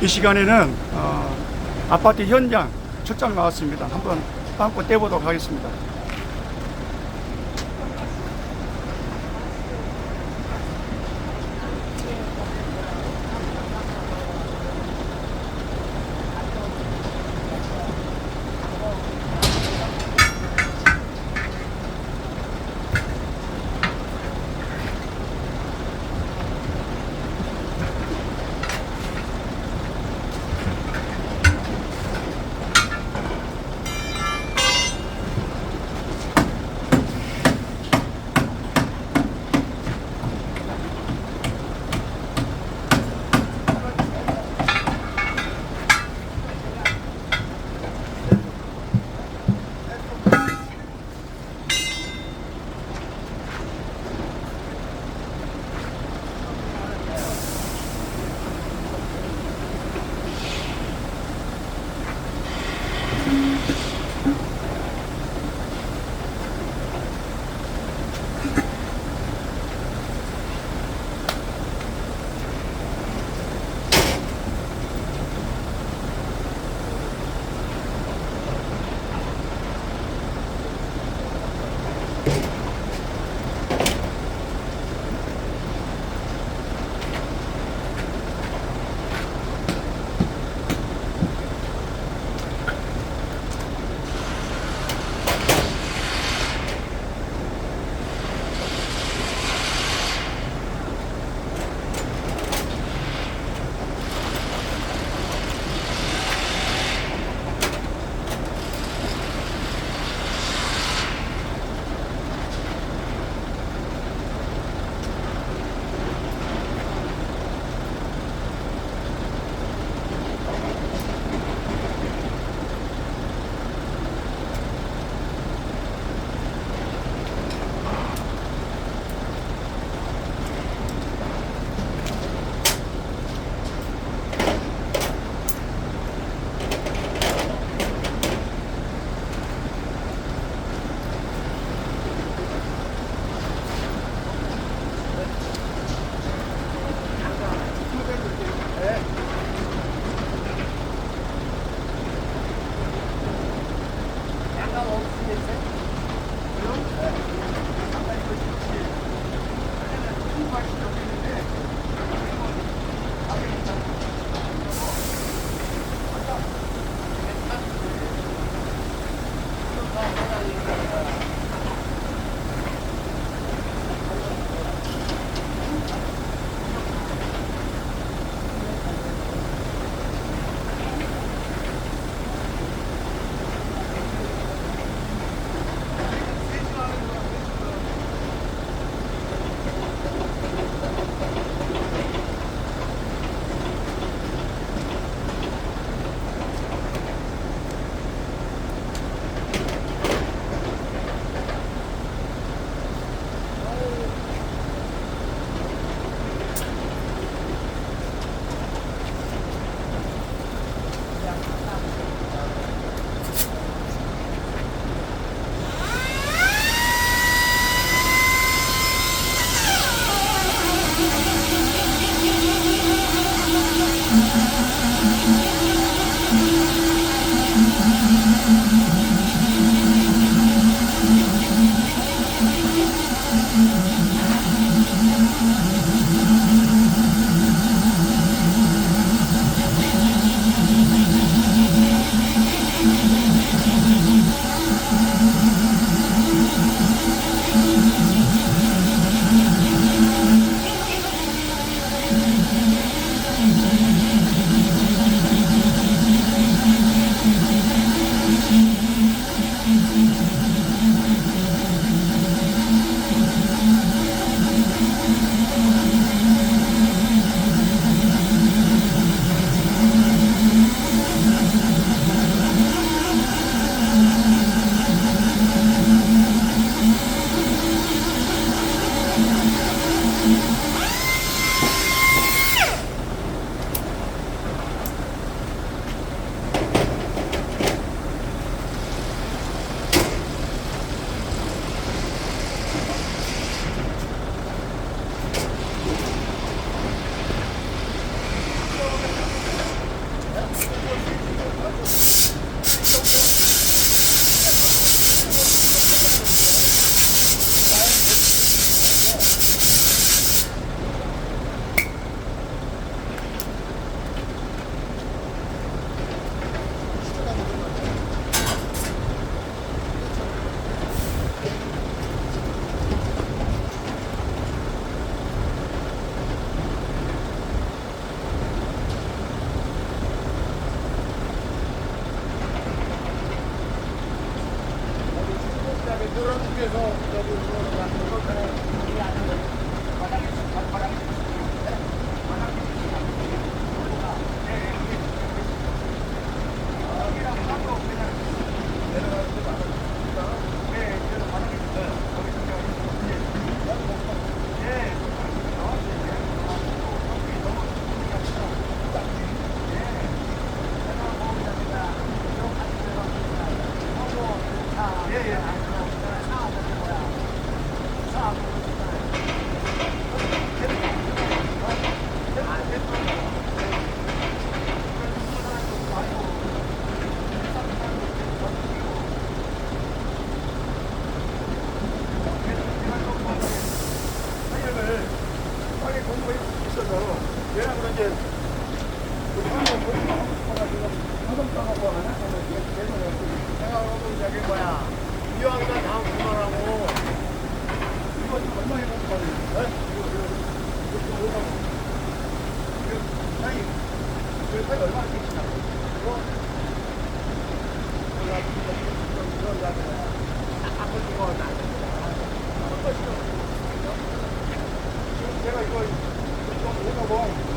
이 시간에는 어, 아파트 현장 출장 나왔습니다. 한번 빵꾸 떼보도록 하겠습니다. 오늘 저기 뭐야. 이왕이면 다음 그만하고. 이거 지금 얼마 해놓은 거 같아요? 이거 이거 이거 좀 이거 사이 이거 사이 얼마나 되시나요? 이거 한번 찍어 나 지금 제가 이거 좀 오가고 제가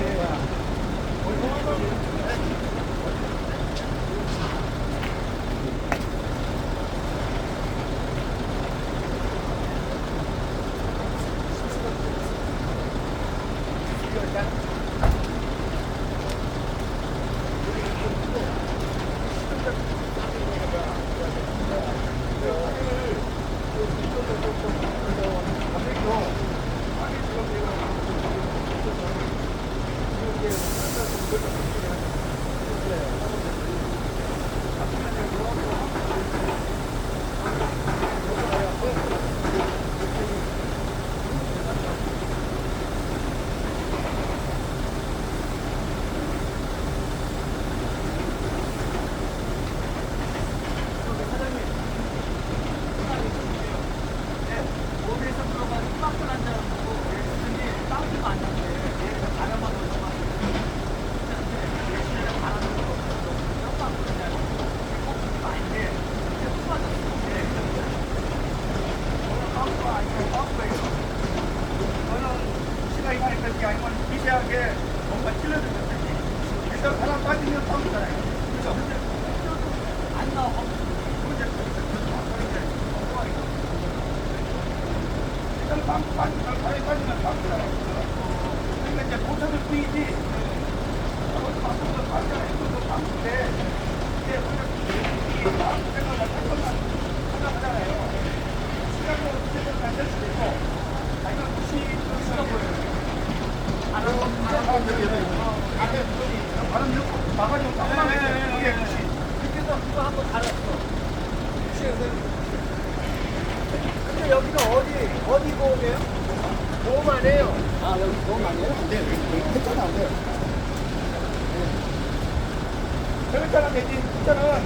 Thank you. 도 빵인데 이게 빵 생각을 잠깐만 생각하잖아요. 근데 여기는 어디 어디 보험이에요? 보험 안 해요 아 여기 해요? 그렇잖아 되지. 일단은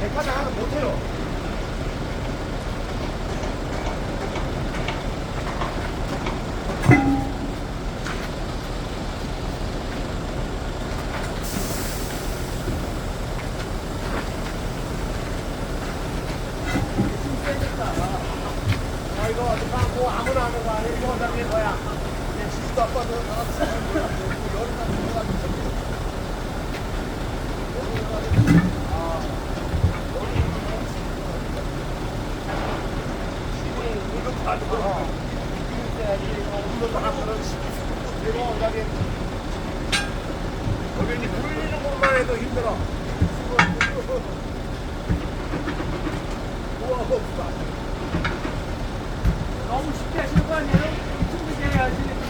백화점 하나 못해요. 아 가고 아무나 하는 거 지수도 아빠도 해도 힘들어 우와 너무 쉽게 하시는 거 아니에요? 힘들게 해야지.